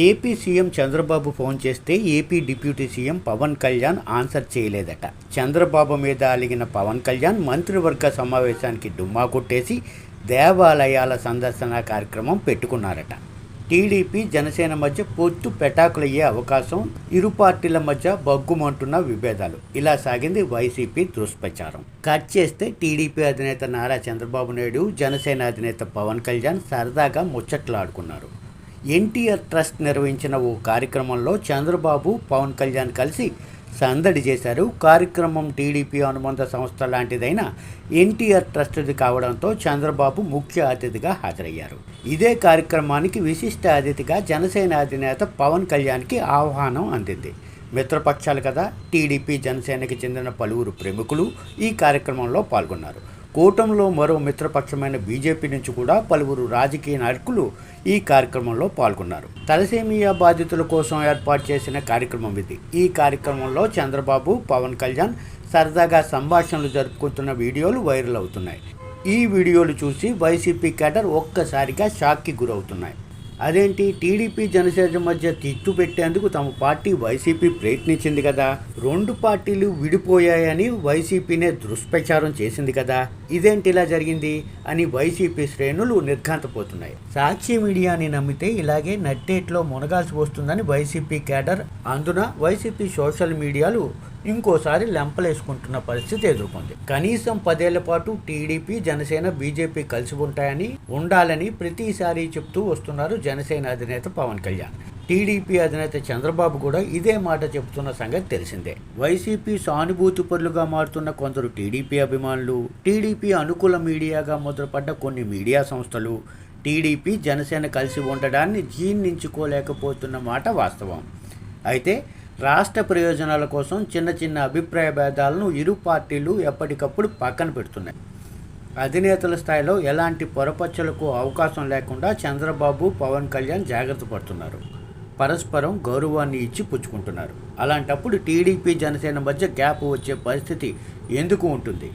AP CM Chandrababu phone చేస్తే AP deputy CM Pawan Kalyan answer చేయలేదట. Chandrababu మీద అలిగిన పవన్ కళ్యాణ్ మంత్రివర్గ సమావేశానికి డుమ్మా కొట్టేసి దేవాలయాల సందర్శన కార్యక్రమం పెట్టుకున్నారట. టీడీపీ జనసేన మధ్య పొత్తు పెటాకులయ్యే అవకాశం ఇరు పార్టీల మధ్య బగ్గుమంటున్న విభేదాలు. ఇలా సాగింది వైసీపీ దుష్ప్రచారం. కట్ చేస్తే టీడీపీ అధినేత నారా చంద్రబాబు నాయుడు జనసేన అధినేత పవన్ కళ్యాణ్ సరదాగా ముచ్చట్లాడుకున్నారు. ఎన్టీఆర్ ట్రస్ట్ నిర్వహించిన ఓ కార్యక్రమంలో చంద్రబాబు పవన్ కళ్యాణ్ కలిసి సందడి చేశారు. కార్యక్రమం టీడీపీ అనుబంధ సంస్థ లాంటిదైన ఎన్టీఆర్ ట్రస్ట్ది కావడంతో చంద్రబాబు ముఖ్య అతిథిగా హాజరయ్యారు. ఇదే కార్యక్రమానికి విశిష్ట అతిథిగా జనసేన అధినేత పవన్ కళ్యాణ్కి ఆహ్వానం అందింది. మిత్రపక్షాలు కదా టీడీపీ జనసేనకి చెందిన పలువురు ప్రముఖులు ఈ కార్యక్రమంలో పాల్గొన్నారు. కూటమిలో మరో మిత్రపక్షమైన బీజేపీ నుంచి కూడా పలువురు రాజకీయ నాయకులు ఈ కార్యక్రమంలో పాల్గొన్నారు. తలసేమియా బాధితుల కోసం ఏర్పాటు చేసిన కార్యక్రమం ఇది. ఈ కార్యక్రమంలో చంద్రబాబు పవన్ కళ్యాణ్ సరదాగా సంభాషణలు జరుపుకుంటున్న వీడియోలు వైరల్ అవుతున్నాయి. ఈ వీడియోలు చూసి వైసీపీ కేడర్ ఒక్కసారిగా షాక్కి గురవుతున్నాయి. అదేంటి? టీడీపీ జనసేన మధ్య తిట్టు పెట్టేందుకు తమ పార్టీ వైసీపీ ప్రయత్నించింది కదా. రెండు పార్టీలు విడిపోయాయని వైసీపీనే దుష్ప్రచారం చేసింది కదా. ఇదేంటి ఇలా జరిగింది? అని వైసీపీ శ్రేణులు నిర్ఘాంతపోతున్నాయి. సాక్షి మీడియాని నమ్మితే ఇలాగే నట్టేట్లో మునగాల్సి వస్తుందని వైసీపీ కేడర్. అందున వైసీపీ సోషల్ మీడియాలు ఇంకోసారి లెంపలేసుకుంటున్న పరిస్థితి ఎదుర్కొంది. కనీసం పదేళ్ళ పాటు టీడీపీ జనసేన బీజేపీ కలిసి ఉంటాయని ఉండాలని ప్రతిసారి చెప్తూ వస్తున్నారు జనసేన అధినేత పవన్ కళ్యాణ్. టీడీపీ అధినేత చంద్రబాబు కూడా ఇదే మాట చెబుతున్న సంగతి తెలిసిందే. వైసీపీ సానుభూతి పరులుగా మారుతున్న కొందరు టీడీపీ అభిమానులు టీడీపీ అనుకూల మీడియాగా మొదలుపడ్డ కొన్ని మీడియా సంస్థలు టీడీపీ జనసేన కలిసి ఉండడాన్ని జీర్ణించుకోలేకపోతున్న మాట వాస్తవం. అయితే రాష్ట్ర ప్రయోజనాల కోసం చిన్న చిన్న అభిప్రాయ భేదాలను ఇరు పార్టీలు ఎప్పటికప్పుడు పక్కన పెడుతున్నాయి. అధినేతల స్థాయిలో ఎలాంటి పొరపచ్చలకు అవకాశం లేకుండా చంద్రబాబు పవన్ కళ్యాణ్ జాగ్రత్త పడుతున్నారు. పరస్పరం గౌరవాన్ని ఇచ్చి పుచ్చుకుంటున్నారు. అలాంటప్పుడు టీడీపీ జనసేన మధ్య గ్యాప్ వచ్చే పరిస్థితి ఎందుకు ఉంటుంది?